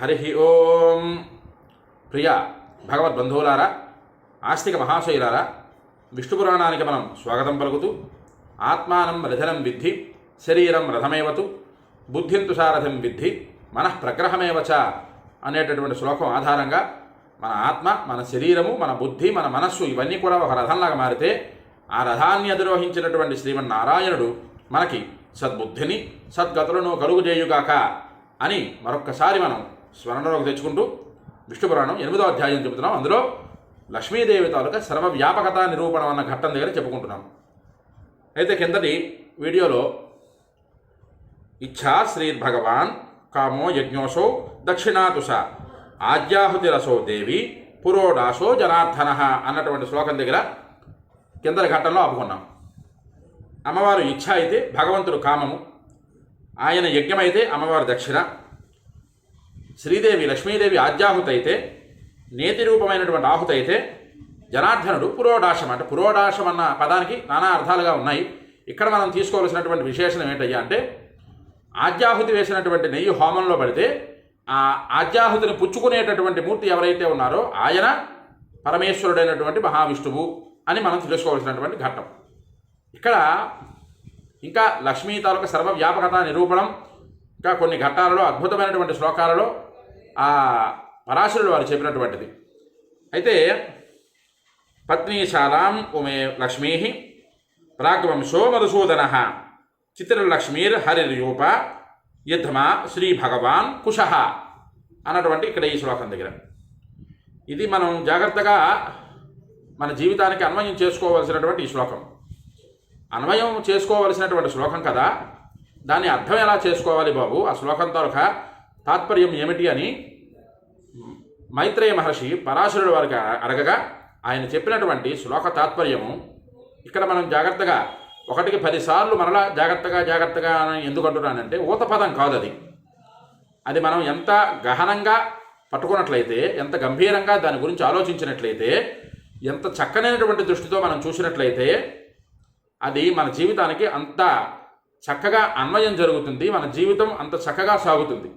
హరి ఓం. ప్రియ భగవద్బంధువులారా ఆస్తిక మహాశయులారా విష్ణు పురాణానికి మనం స్వాగతం పలుకుతూ ఆత్మానం రథనం విద్ధి శరీరం రథమేవతు బుద్ధింతు సారథం విద్ధి మనః ప్రగ్రహమేవచ అనేటటువంటి శ్లోకం ఆధారంగా మన ఆత్మ మన శరీరము మన బుద్ధి మన మనస్సు ఇవన్నీ కూడా ఒక రథంలాగా మారితే ఆ రథాన్ని అధిరోహించినటువంటి శ్రీమన్నారాయణుడు మనకి సద్బుద్ధిని సద్గతులను కలుగుజేయుగాక అని మరొక్కసారి మనం స్మరణలోకి తెచ్చుకుంటూ విష్ణు పురాణం ఎనిమిదో అధ్యాయం చెబుతున్నాం. అందులో లక్ష్మీదేవి తాలూకా సర్వవ్యాపకత నిరూపణం అన్న ఘట్టం దగ్గర చెప్పుకుంటున్నాం. అయితే కిందటి వీడియోలో ఇచ్ఛా శ్రీర్భగవాన్ కామో యజ్ఞోసో దక్షిణాతుష ఆజ్యాహుతిరసో దేవి పురోడాసో జనార్దన అన్నటువంటి శ్లోకం దగ్గర కిందటి ఘట్టంలో ఆపుకున్నాం. అమ్మవారు ఇచ్ఛ అయితే భగవంతుడు కామము. ఆయన యజ్ఞమైతే అమ్మవారు దక్షిణ. శ్రీదేవి లక్ష్మీదేవి ఆజ్యాహుత అయితే నేతి రూపమైనటువంటి ఆహుత అయితే జనార్దనుడు పురోడాశం అంటే పురోడాశం అన్న పదానికి నానా అర్థాలుగా ఉన్నాయి. ఇక్కడ మనం తీసుకోవాల్సినటువంటి విశేషణం ఏంటయ్యా అంటే ఆజ్యాహుతి వేసినటువంటి నెయ్యి హోమంలో పడితే ఆ ఆజ్యాహుతిని పుచ్చుకునేటటువంటి మూర్తి ఎవరైతే ఉన్నారో ఆయన పరమేశ్వరుడైనటువంటి మహావిష్ణువు అని మనం తెలుసుకోవాల్సినటువంటి ఘట్టం. ఇక్కడ ఇంకా లక్ష్మీ తాలూకా సర్వవ్యాపకత నిరూపణం ఇంకా కొన్ని ఘట్టాలలో అద్భుతమైనటువంటి శ్లోకాలలో ఆ పరాశరుడు వారు చెప్పినటువంటిది. అయితే పత్నీశాలాం ఉమే లక్ష్మీ ప్రాగ్వంశో మధుసూదన చిత్రలక్ష్మీర్ హరిర్యూప యుద్ధమా శ్రీ భగవాన్ కుశ అన్నటువంటి ఇక్కడ ఈ శ్లోకం దగ్గర. ఇది మనం జాగ్రత్తగా మన జీవితానికి అన్వయం చేసుకోవలసినటువంటి ఈ శ్లోకం. అన్వయం చేసుకోవలసినటువంటి శ్లోకం కదా. దాన్ని అర్థం ఎలా చేసుకోవాలి బాబు? ఆ శ్లోకం తాలూకా తాత్పర్యం ఏమిటి అని మైత్రేయ మహర్షి పరాశరుడు వారికి అడగగా ఆయన చెప్పినటువంటి శ్లోక తాత్పర్యము ఇక్కడ మనం జాగ్రత్తగా ఒకటికి పదిసార్లు మరలా జాగ్రత్తగా జాగ్రత్తగా అని ఎందుకు అంటున్నానంటే ఊతపదం కాదు అది అది మనం ఎంత గహనంగా పట్టుకున్నట్లయితే ఎంత గంభీరంగా దాని గురించి ఆలోచించినట్లయితే ఎంత చక్కనైనటువంటి దృష్టితో మనం చూసినట్లయితే అది మన జీవితానికి అంత చక్కగా అన్వయం జరుగుతుంది మన జీవితం అంత చక్కగా సాగుతుంది.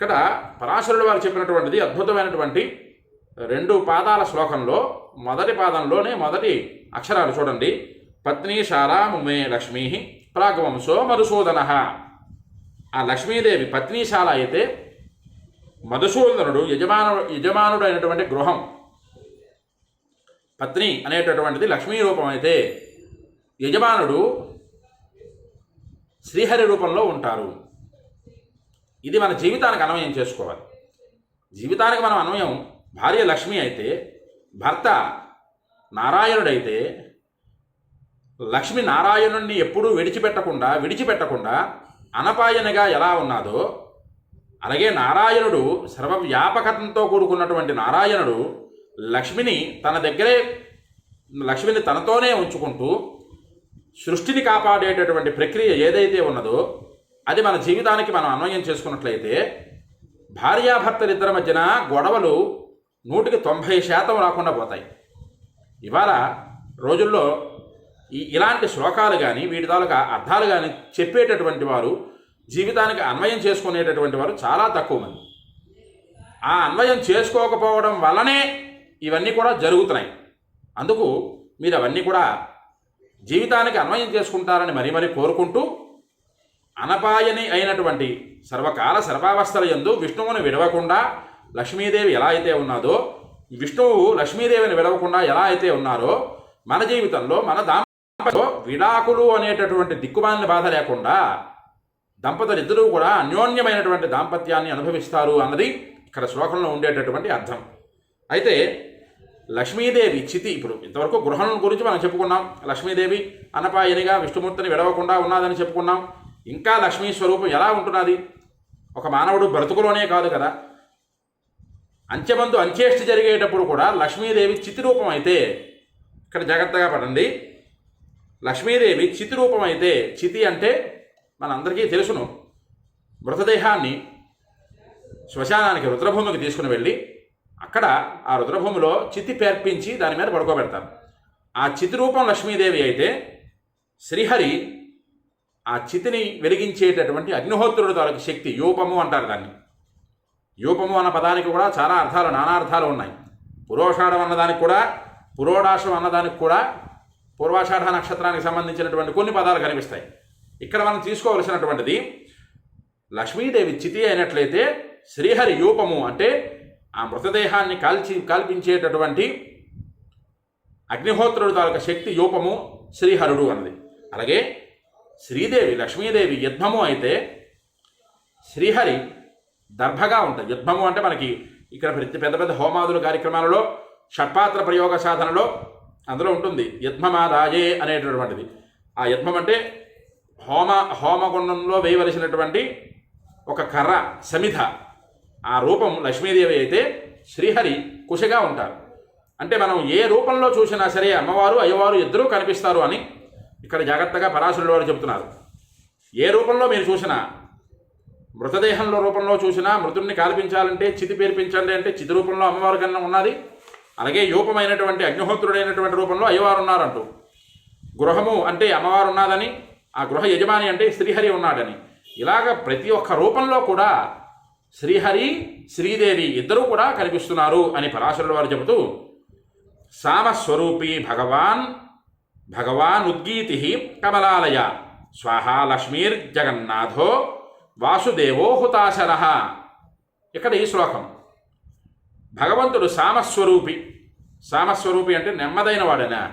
ఇక్కడ పరాశరుడు వారు చెప్పినటువంటిది అద్భుతమైనటువంటి రెండు పాదాల శ్లోకంలో మొదటి పాదంలోనే మొదటి అక్షరాలు చూడండి. పత్నీశాల ముమే లక్ష్మీ ప్రాగవంశో మధుసూదన. ఆ లక్ష్మీదేవి పత్నీశాల అయితే మధుసూదనుడు యజమాను యజమానుడు అయినటువంటి గృహం. పత్ని అనేటటువంటిది లక్ష్మీ రూపం అయితే యజమానుడు శ్రీహరి రూపంలో ఉంటారు. ఇది మన జీవితానికి అన్వయం చేసుకోవాలి. జీవితానికి మనం అన్వయం భార్య లక్ష్మి అయితే భర్త నారాయణుడైతే లక్ష్మి నారాయణుణ్ణి ఎప్పుడూ విడిచిపెట్టకుండా విడిచిపెట్టకుండా అనపాయనగా ఎలా ఉన్నాదో అలాగే నారాయణుడు సర్వవ్యాపకతంతో కూడుకున్నటువంటి నారాయణుడు లక్ష్మిని తన దగ్గరే లక్ష్మిని తనతోనే ఉంచుకుంటూ సృష్టిని కాపాడేటటువంటి ప్రక్రియ ఏదైతే ఉన్నదో అది మన జీవితానికి మనం అన్వయం చేసుకున్నట్లయితే భార్యాభర్తలిద్దరి మధ్యన గొడవలు నూటికి తొంభై శాతం రాకుండా పోతాయి. ఇవాళ రోజుల్లో ఈ ఇలాంటి శ్లోకాలు కానీ వీటి తాలూకా అర్థాలు కానీ చెప్పేటటువంటి వారు జీవితానికి అన్వయం చేసుకునేటటువంటి వారు చాలా తక్కువ మంది. ఆ అన్వయం చేసుకోకపోవడం వల్లనే ఇవన్నీ కూడా జరుగుతున్నాయి. అందుకు మీరు అవన్నీ కూడా జీవితానికి అన్వయం చేసుకుంటారని మరీ మరీ కోరుకుంటూ అనపాయని అయినటువంటి సర్వకాల సర్వావస్థల యందు విష్ణువుని విడవకుండా లక్ష్మీదేవి ఎలా అయితే ఉన్నదో విష్ణువు లక్ష్మీదేవిని విడవకుండా ఎలా అయితే ఉన్నారో మన జీవితంలో మన దాంపత్యంలో విడాకులు అనేటటువంటి దిక్కుమాలిన బాధ లేకుండా దంపతులిద్దరూ కూడా అన్యోన్యమైనటువంటి దాంపత్యాన్ని అనుభవిస్తారు అన్నది ఇక్కడ శ్లోకంలో ఉండేటటువంటి అర్థం. అయితే లక్ష్మీదేవి చితి ఇప్పుడు ఇంతవరకు గృహం గురించి మనం చెప్పుకున్నాం. లక్ష్మీదేవి అన్నపాయనిగా విష్ణుమూర్తిని విడవకుండా ఉన్నదని చెప్పుకున్నాం. ఇంకా లక్ష్మీ స్వరూపం ఎలా ఉంటున్నది? ఒక మానవుడు బ్రతుకులోనే కాదు కదా. అంచెమందు అంచేష్టి జరిగేటప్పుడు కూడా లక్ష్మీదేవి చితి రూపం అయితే ఇక్కడ జాగ్రత్తగా పడండి. లక్ష్మీదేవి చితి రూపం అయితే చితి అంటే మనందరికీ తెలుసును. మృతదేహాన్ని శ్మశానానికి రుద్రభూమికి తీసుకుని వెళ్ళి అక్కడ ఆ రుద్రభూమిలో చితి పేర్పించి దాని మీద పడుకోబెడతారు. ఆ చితి రూపం లక్ష్మీదేవి అయితే శ్రీహరి ఆ చితిని వెలిగించేటటువంటి అగ్నిహోత్రుడు తాలూకు శక్తి యూపము అంటారు దాన్ని. యూపము అన్న పదానికి కూడా చాలా అర్థాలు నానా అర్థాలు ఉన్నాయి. పురోషాఢం అన్నదానికి కూడా పురోడాశం అన్నదానికి కూడా పూర్వాషాఢ నక్షత్రానికి సంబంధించినటువంటి కొన్ని పదాలు కనిపిస్తాయి. ఇక్కడ మనం తీసుకోవలసినటువంటిది లక్ష్మీదేవి చితి అయినట్లయితే శ్రీహరి యూపము అంటే ఆ మృతదేహాన్ని కాల్చి కాల్పించేటటువంటి అగ్నిహోత్రుడు తాలూకా శక్తి యూపము శ్రీహరుడు అన్నది. అలాగే శ్రీదేవి లక్ష్మీదేవి యుద్ధము అయితే శ్రీహరి దర్భగా ఉంటుంది. యుద్ధము అంటే మనకి ఇక్కడ ప్రతి పెద్ద పెద్ద హోమాదుల కార్యక్రమాలలో షట్పాత్ర ప్రయోగ సాధనలో అందులో ఉంటుంది. యుద్ధమా రాజే అనేటటువంటిది. ఆ యుద్ధం అంటే హోమ హోమగుండంలో వేయవలసినటువంటి ఒక కర్ర సమిధ. ఆ రూపం లక్ష్మీదేవి అయితే శ్రీహరి కుషగా ఉంటారు. అంటే మనం ఏ రూపంలో చూసినా సరే అమ్మవారు అయ్యవారు ఇద్దరూ కనిపిస్తారు అని ఇక్కడ జాగ్రత్తగా పరాశరుడు వారు చెబుతున్నారు. ఏ రూపంలో మీరు చూసినా మృతదేహంలో రూపంలో చూసినా మృతుడిని కాల్పించాలంటే చితి పేర్పించండి అంటే చితి రూపంలో అమ్మవారి కన్నా ఉన్నది. అలాగే యూపమైనటువంటి అగ్నిహోత్రుడైనటువంటి రూపంలో అయ్యవారు ఉన్నారంటూ. గృహము అంటే అమ్మవారు ఉన్నదని ఆ గృహ యజమాని అంటే శ్రీహరి ఉన్నాడని. ఇలాగ ప్రతి ఒక్క రూపంలో కూడా శ్రీహరి శ్రీదేవి ఇద్దరూ కూడా కనిపిస్తున్నారు అని పరాశరుడు వారు చెబుతూ సామస్వరూపి భగవాన్ భగవాన్ ఉద్గీతి కమలాలయ. స్వాహా జగన్నాథో వాసుదేవో హుతాశర. ఇక్కడ ఈ శ్లోకం. భగవంతుడు సామస్వరూపి. సామస్వరూపి అంటే నెమ్మదైన వాడనా?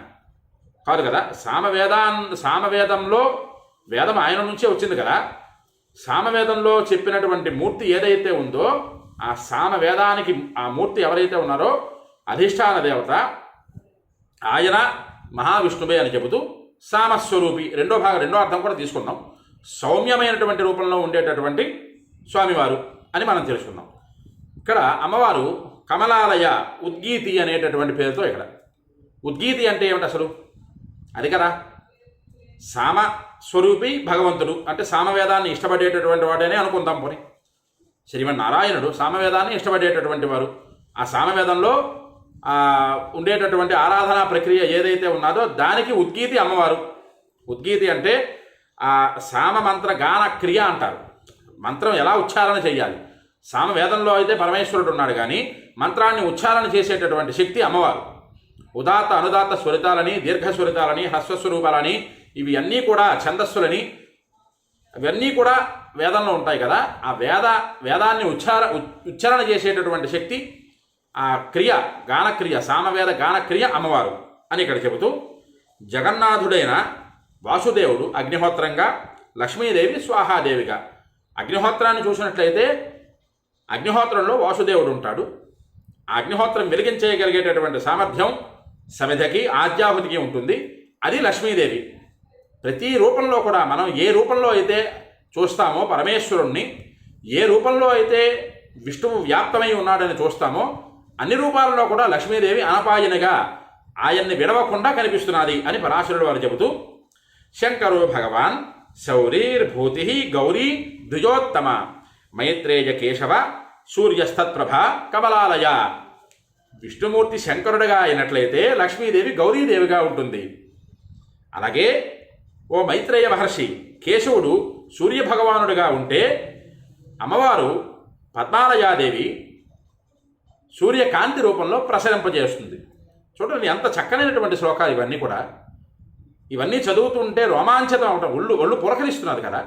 కాదు కదా సామవేదాన్ సామవేదంలో వేదం ఆయన నుంచే వచ్చింది కదా. సామవేదంలో చెప్పినటువంటి మూర్తి ఏదైతే ఉందో ఆ సామవేదానికి ఆ మూర్తి ఎవరైతే ఉన్నారో అధిష్టాన దేవత ఆయన మహావిష్ణువే అని చెబుతూ సామస్వరూపి రెండో భాగం రెండో అర్థం కూడా తీసుకున్నాం. సౌమ్యమైనటువంటి రూపంలో ఉండేటటువంటి స్వామివారు అని మనం తెలుసుకున్నాం ఇక్కడ అమ్మవారు కమలాలయ ఉద్గీతి అనేటటువంటి పేరుతో ఇక్కడ. ఉద్గీతి అంటే ఏమిటి అసలు? అది కదా. సామ స్వరూపి భగవంతుడు అంటే సామవేదాన్ని ఇష్టపడేటటువంటి వాడనే అనుకుందాం పోని. శ్రీమన్నారాయణుడు సామవేదాన్ని ఇష్టపడేటటువంటి వారు. ఆ సామవేదంలో ఉండేటటువంటి ఆరాధనా ప్రక్రియ ఏదైతే ఉన్నదో దానికి ఉద్గీతి అమ్మవారు. ఉద్గీతి అంటే ఆ సామ మంత్ర గాన క్రియ అంటారు. మంత్రం ఎలా ఉచ్చారణ చేయాలి? సామవేదంలో అయితే పరమేశ్వరుడు ఉన్నాడు కానీ మంత్రాన్ని ఉచ్చారణ చేసేటటువంటి శక్తి అమ్మవారు. ఉదాత్త అనుదాత్త స్వరితాలని దీర్ఘ స్వరితాలని హ్రస్వస్వరూపాలని ఇవి అన్నీ కూడా ఛందస్సులని. ఇవన్నీ కూడా వేదంలో ఉంటాయి కదా. ఆ వేద వేదాన్ని ఉచ్చార ఉచ్చారణ చేసేటటువంటి శక్తి ఆ క్రియ గానక్రియ సామవేద గానక్రియ అమ్మవారు అని ఇక్కడ చెబుతూ జగన్నాథుడైన వాసుదేవుడు అగ్నిహోత్రంగా లక్ష్మీదేవి స్వాహాదేవిగా. అగ్నిహోత్రాన్ని చూసినట్లయితే అగ్నిహోత్రంలో వాసుదేవుడు ఉంటాడు. అగ్నిహోత్రం వెలిగించేయగలిగేటటువంటి సామర్థ్యం సమిధకి ఆద్యాహుతికి ఉంటుంది. అది లక్ష్మీదేవి. ప్రతి రూపంలో కూడా మనం ఏ రూపంలో అయితే చూస్తామో పరమేశ్వరుణ్ణి ఏ రూపంలో అయితే విష్ణువు వ్యాప్తమై ఉన్నాడని చూస్తామో అన్ని రూపాలలో కూడా లక్ష్మీదేవి అనపాయనిగా ఆయన్ని విడవకుండా కనిపిస్తున్నది అని పరాశరుడు వారు చెబుతూ శంకరో భగవాన్ శౌరీర్భూతి గౌరీ ద్విజోత్తమ మైత్రేయ కేశవ సూర్యస్తత్ప్రభ కమలాలయ. విష్ణుమూర్తి శంకరుడిగా అయినట్లయితే లక్ష్మీదేవి గౌరీదేవిగా ఉంటుంది. అలాగే ఓ మైత్రేయ మహర్షి కేశవుడు సూర్యభగవానుడిగా ఉంటే అమ్మవారు పద్మాలయాదేవి సూర్యకాంతి రూపంలో ప్రసరింపజేస్తుంది. చూడండి ఎంత చక్కనైనటువంటి శ్లోకాలు ఇవన్నీ కూడా. ఇవన్నీ చదువుతుంటే రోమాంచితం అవటం ఒళ్ళు ఒళ్ళు పురకరిస్తున్నారు కదా.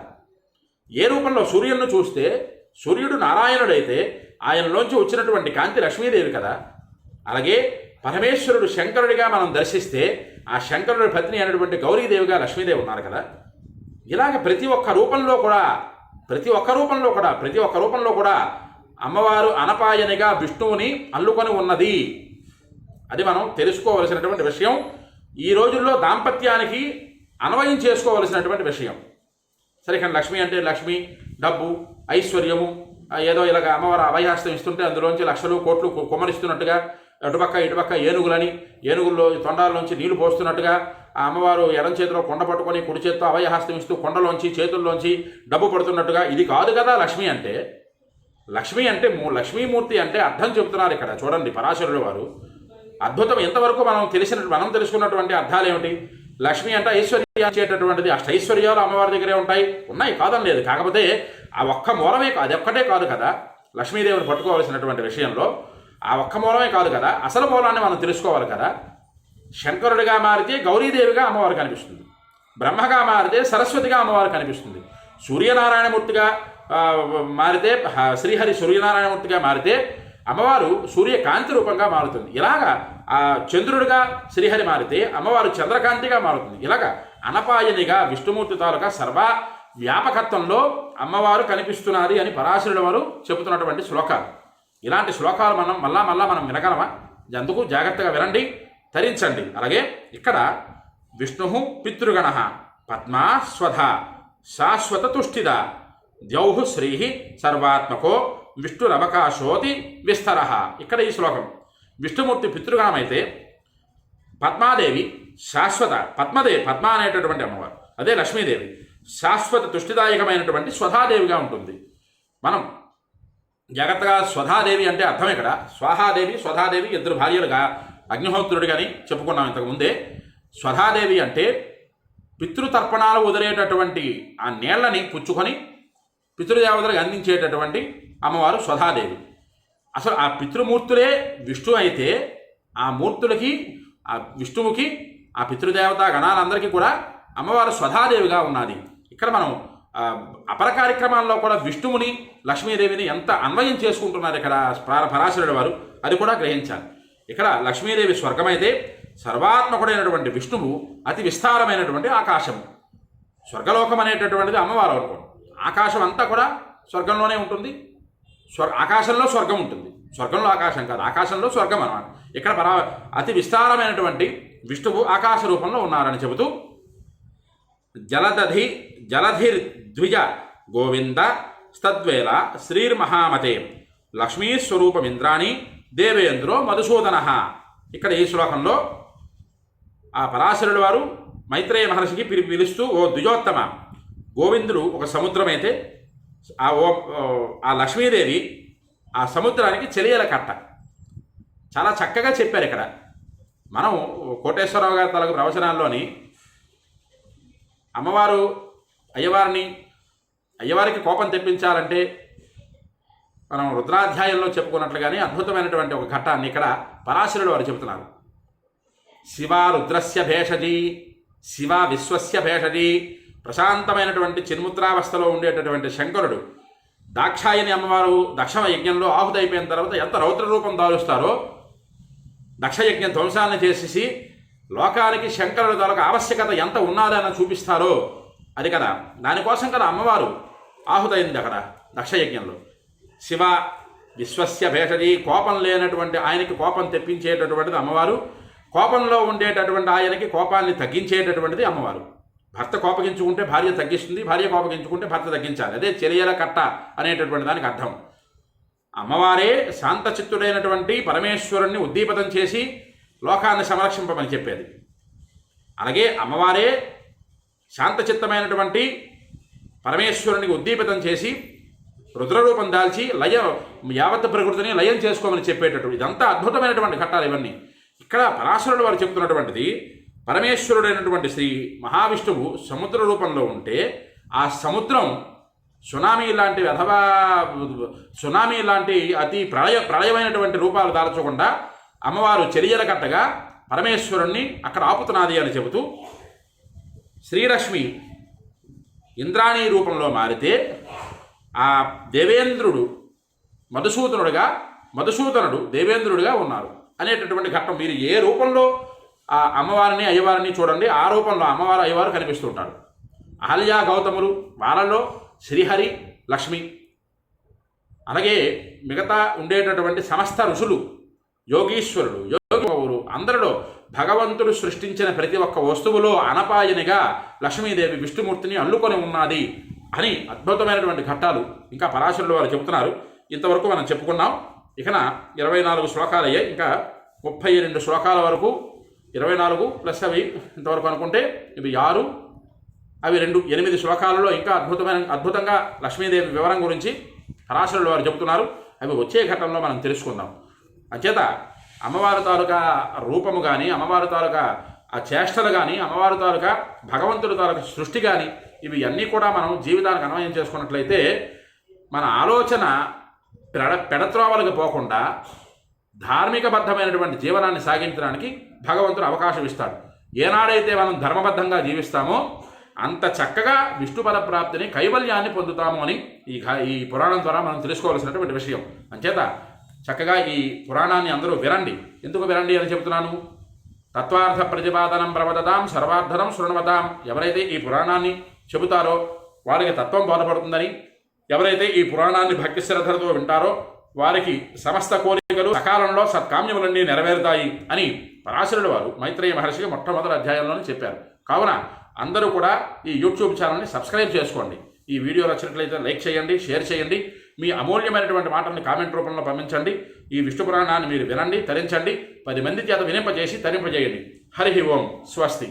ఏ రూపంలో సూర్యుడిని చూస్తే సూర్యుడు నారాయణుడైతే ఆయనలోంచి వచ్చినటువంటి కాంతి లక్ష్మీదేవి కదా. అలాగే పరమేశ్వరుడు శంకరుడిగా మనం దర్శిస్తే ఆ శంకరుడి పత్ని అయినటువంటి గౌరీదేవిగా లక్ష్మీదేవి ఉన్నారు కదా. ఇలాగ ప్రతి ఒక్క రూపంలో కూడా ప్రతి ఒక్క రూపంలో కూడా ప్రతి ఒక్క రూపంలో కూడా అమ్మవారు అనపాయనిగా విష్ణువుని అల్లుకొని ఉన్నది. అది మనం తెలుసుకోవలసినటువంటి విషయం. ఈ రోజుల్లో దాంపత్యానికి అన్వయం చేసుకోవలసినటువంటి విషయం. సరే కానీ లక్ష్మి అంటే లక్ష్మి డబ్బు ఐశ్వర్యము ఏదో ఇలాగ అమ్మవారు అభయహస్తం ఇస్తుంటే అందులోంచి లక్షలు కోట్లు కుమ్మరిస్తున్నట్టుగా అటుపక్క ఇటుపక్క ఏనుగులని ఏనుగుల్లో తొండాల్లోంచి నీళ్ళు పోస్తున్నట్టుగా ఆ అమ్మవారు ఎడం చేతిలో కొండ పట్టుకొని కుడి చేతితో అభయహస్తం ఇస్తూ కొండలోంచి చేతుల్లోంచి డబ్బు పడుతున్నట్టుగా ఇది కాదు కదా లక్ష్మి అంటే. లక్ష్మి అంటే మూ- లక్ష్మీమూర్తి అంటే అర్థం చెబుతున్నారు ఇక్కడ. చూడండి పరాశరుడు వారు. అద్భుతం ఎంతవరకు మనం తెలిసిన మనం తెలుసుకున్నటువంటి అర్థాలు ఏమిటి? లక్ష్మి అంటే ఐశ్వర్యం ఇచ్చేటటువంటిది అష్టైశ్వర్యాలు అమ్మవారి దగ్గరే ఉంటాయి. ఉన్నాయి కాదని లేదు. కాకపోతే ఆ ఒక్క మూలమే కాదు అది ఒక్కటే కాదు కదా. లక్ష్మీదేవిని పట్టుకోవాల్సినటువంటి విషయంలో ఆ ఒక్క మూలమే కాదు కదా. అసలు మూలాన్ని మనం తెలుసుకోవాలి కదా. శంకరుడిగా మారితే గౌరీదేవిగా అమ్మవారు కనిపిస్తుంది. బ్రహ్మగా మారితే సరస్వతిగా అమ్మవారు కనిపిస్తుంది. సూర్యనారాయణమూర్తిగా మారితే శ్రీహరి సూర్యనారాయణమూర్తిగా మారితే అమ్మవారు సూర్యకాంతి రూపంగా మారుతుంది. ఇలాగా ఆ చంద్రుడిగా శ్రీహరి మారితే అమ్మవారు చంద్రకాంతిగా మారుతుంది. ఇలాగా అనపాయనిగా విష్ణుమూర్తి తాలూకా సర్వ వ్యాపకత్వంలో అమ్మవారు కనిపిస్తున్నది అని పరాశరుడు వారు చెబుతున్నటువంటి శ్లోకాలు. ఇలాంటి శ్లోకాలు మనం మళ్ళా మళ్ళా మనం వినగలమా? అందుకు జాగ్రత్తగా వినండి తరించండి అలాగే ఇక్కడ విష్ణు పితృగణ పద్మాస్వధ శాశ్వత తుష్టిద. ద్యౌహు శ్రీ సర్వాత్మకో విష్ణురవకాశోతి విస్తర. ఇక్కడ ఈ శ్లోకం. విష్ణుమూర్తి పితృగణమైతే పద్మాదేవి శాశ్వత పద్మదేవి పద్మ అనేటటువంటి అమ్మవారు. అదే లక్ష్మీదేవి. శాశ్వత తుష్టిదాయకమైనటువంటి స్వధాదేవిగా ఉంటుంది. మనం జాగ్రత్తగా స్వధాదేవి అంటే అర్థం ఇక్కడ. స్వాహాదేవి స్వధాదేవి ఇద్దరు భార్యలుగా అగ్నిహోత్రుడు కానీ చెప్పుకున్నాం ఇంతకుముందే స్వధాదేవి అంటే పితృతర్పణాలు వదిలేటటువంటి ఆ నీళ్ళని పుచ్చుకొని పితృదేవతలకు అందించేటటువంటి అమ్మవారు స్వధాదేవి. అసలు ఆ పితృమూర్తులే విష్ణు అయితే ఆ మూర్తులకి ఆ విష్ణువుకి ఆ పితృదేవత గణాలందరికీ కూడా అమ్మవారు స్వధాదేవిగా ఉన్నది. ఇక్కడ మనం అపర కార్యక్రమాల్లో కూడా విష్ణువుని లక్ష్మీదేవిని ఎంత అన్వయం చేసుకుంటున్నారు ఇక్కడ పరాశరుడు వారు అది కూడా గ్రహించాలి. ఇక్కడ లక్ష్మీదేవి స్వర్గమైతే సర్వాత్మకుడైనటువంటి విష్ణువు అతి విస్తారమైనటువంటి ఆకాశము స్వర్గలోకం అనేటటువంటిది అమ్మవారు అనుకోండి. ఆకాశం అంతా కూడా స్వర్గంలోనే ఉంటుంది. స్వర్ ఆకాశంలో స్వర్గం ఉంటుంది. స్వర్గంలో ఆకాశం కాదు ఆకాశంలో స్వర్గం అనమాట ఇక్కడ పరా అతి విస్తారమైనటువంటి విష్ణువు ఆకాశ రూపంలో ఉన్నారని చెబుతూ జలదధి జలధిర్ ద్విజ గోవింద స్తద్వేల శ్రీర్మహామతే లక్ష్మీస్వరూపమింద్రాణి దేవేంద్రో మధుసూదన. ఇక్కడ ఈ శ్లోకంలో ఆ పరాశరుడు వారు మైత్రేయ మహర్షికి పిలి పిలుస్తూ ఓ ద్విజోత్తమ గోవిందుడు ఒక సముద్రం అయితే ఆ ఓ ఆ లక్ష్మీదేవి ఆ సముద్రానికి చెలియల కట్ట. చాలా చక్కగా చెప్పారు ఇక్కడ. మనం కోటేశ్వరరావు గారి తలకు ప్రవచనాల్లోని అమ్మవారు అయ్యవారిని అయ్యవారికి కోపం తెప్పించాలంటే మనం రుద్రాధ్యాయంలో చెప్పుకున్నట్లుగానే అద్భుతమైనటువంటి ఒక ఘట్టాన్ని ఇక్కడ పరాశరుడు వారు చెబుతున్నారు. శివ రుద్రస్య భేషజీ శివ విశ్వస్య భేషజీ ప్రశాంతమైనటువంటి చిన్ముద్రావస్థలో ఉండేటటువంటి శంకరుడు దాక్షాయని అమ్మవారు దక్ష యజ్ఞంలో ఆహుతైపోయిన తర్వాత ఎంత రౌద్ర రూపం దాలుస్తారో దక్షయజ్ఞ ధ్వంసాన్ని చేసేసి లోకానికి శంకరుడు తాలూకు ఆవశ్యకత ఎంత ఉన్నదని చూపిస్తారో అది కదా. దానికోసం కదా అమ్మవారు ఆహుతైంది అక్కడ దక్షయజ్ఞంలో. శివ విశ్వస్య భేషజీ కోపం లేనటువంటి ఆయనకి కోపం తెప్పించేటటువంటిది అమ్మవారు. కోపంలో ఉండేటటువంటి ఆయనకి కోపాన్ని తగ్గించేటటువంటిది అమ్మవారు. భర్త కోపగించుకుంటే భార్య తగ్గిస్తుంది భార్య కోపగించుకుంటే భర్త తగ్గించాలి. అదే చెలియల కట్ట అనేటటువంటి దానికి అర్థం. అమ్మవారే శాంతచిత్తుడైనటువంటి పరమేశ్వరుణ్ణి ఉద్దీపతం చేసి లోకాన్ని సంరక్షింపమని చెప్పేది. అలాగే అమ్మవారే శాంతచిత్తమైనటువంటి పరమేశ్వరునికి ఉద్దీపితం చేసి రుద్రరూపం దాల్చి లయ యావత్ ప్రకృతిని లయం చేసుకోమని చెప్పేటటువంటి ఇదంతా అద్భుతమైనటువంటి ఘట్టాలు ఇవన్నీ. ఇక్కడ పరాశరుడు వారు చెప్తున్నటువంటిది పరమేశ్వరుడైనటువంటి శ్రీ మహావిష్ణువు సముద్ర రూపంలో ఉంటే ఆ సముద్రం సునామీ లాంటి అథవా సునామీ లాంటి అతి ప్రళయ ప్రళయమైనటువంటి రూపాలు దాల్చకుండా అమ్మవారు చెరియల కట్టగా పరమేశ్వరుణ్ణి అక్కడ ఆపుతున్నది అని చెబుతూ శ్రీలక్ష్మి ఇంద్రాణి రూపంలో మారితే ఆ దేవేంద్రుడు మధుసూదనుడుగా మధుసూదనుడు దేవేంద్రుడిగా ఉన్నారు అనేటటువంటి ఘట్టం. మీరు ఏ రూపంలో ఆ అమ్మవారిని అయ్యవారిని చూడండి. ఆ రూపంలో అమ్మవారు అయ్యవారు కనిపిస్తుంటారు. అహల్యా గౌతములు వాళ్ళలో శ్రీహరి లక్ష్మి. అలాగే మిగతా ఉండేటటువంటి సమస్త ఋషులు యోగీశ్వరుడు యోగములు అందరిలో భగవంతుడు సృష్టించిన ప్రతి ఒక్క వస్తువులో అనపాయనిగా లక్ష్మీదేవి విష్ణుమూర్తిని అల్లుకొని ఉన్నది అని అద్భుతమైనటువంటి ఘట్టాలు ఇంకా పరాశరులు వారు చెబుతున్నారు. ఇంతవరకు మనం చెప్పుకున్నాం. ఇకన ఇరవై నాలుగు శ్లోకాలు అయ్యాయి ఇంకా ముప్పై రెండు శ్లోకాల వరకు ఇరవై నాలుగు ప్లస్ అవి ఇంతవరకు అనుకుంటే ఇవి ఆరు. అవి రెండు ఎనిమిది శ్లోకాలలో ఇంకా అద్భుతమైన అద్భుతంగా లక్ష్మీదేవి వివరం గురించి పరాశరులు వారు చెబుతున్నారు. అవి వచ్చే ఘట్టంలో మనం తెలుసుకుందాం. అంచేత అమ్మవారి తాలూకా రూపము కానీ అమ్మవారి తాలూకా ఆ చేష్టలు కానీ అమ్మవారి తాలూకా భగవంతుడి తాలూకా సృష్టి కానీ ఇవి అన్నీ కూడా మనం జీవితానికి అన్వయం చేసుకున్నట్లయితే మన ఆలోచన పెడ పెడత్రోవలకు పోకుండా ధార్మికబద్ధమైనటువంటి జీవనాన్ని సాగించడానికి భగవంతుడు అవకాశం ఇస్తాడు. ఏనాడైతే మనం ధర్మబద్ధంగా జీవిస్తామో అంత చక్కగా విష్ణుపద ప్రాప్తిని కైవల్యాన్ని పొందుతాము అని ఈ ఈ పురాణం ద్వారా మనం తెలుసుకోవాల్సినటువంటి విషయం. అంచేత చక్కగా ఈ పురాణాన్ని అందరూ వినండి. ఎందుకు వినండి అని చెబుతున్నాను? తత్వార్థ ప్రతిపాదనం ప్రవదదాం సర్వార్థనం శృణవదాం ఎవరైతే ఈ పురాణాన్ని చెబుతారో వారికి తత్వం బోధపడుతుందని ఎవరైతే ఈ పురాణాన్ని భక్తి శ్రద్ధలతో వింటారో వారికి సమస్త కోరికలు సకాలంలో సత్కామ్యములన్నీ నెరవేరుతాయి అని పరాశరుడు వారు మైత్రేయ మహర్షికి మొట్టమొదటి అధ్యాయంలోనే చెప్పారు. కావున అందరూ కూడా ఈ యూట్యూబ్ ఛానల్ని సబ్స్క్రైబ్ చేసుకోండి. ఈ వీడియో నచ్చినట్లయితే లైక్ చేయండి షేర్ చేయండి మీ అమూల్యమైనటువంటి మాటల్ని కామెంట్ రూపంలో పంపించండి. ఈ విష్ణు పురాణాన్ని మీరు వినండి తరించండి పది మంది చేత వినింపజేసి తరింపజేయండి. హరి ఓం స్వస్తి.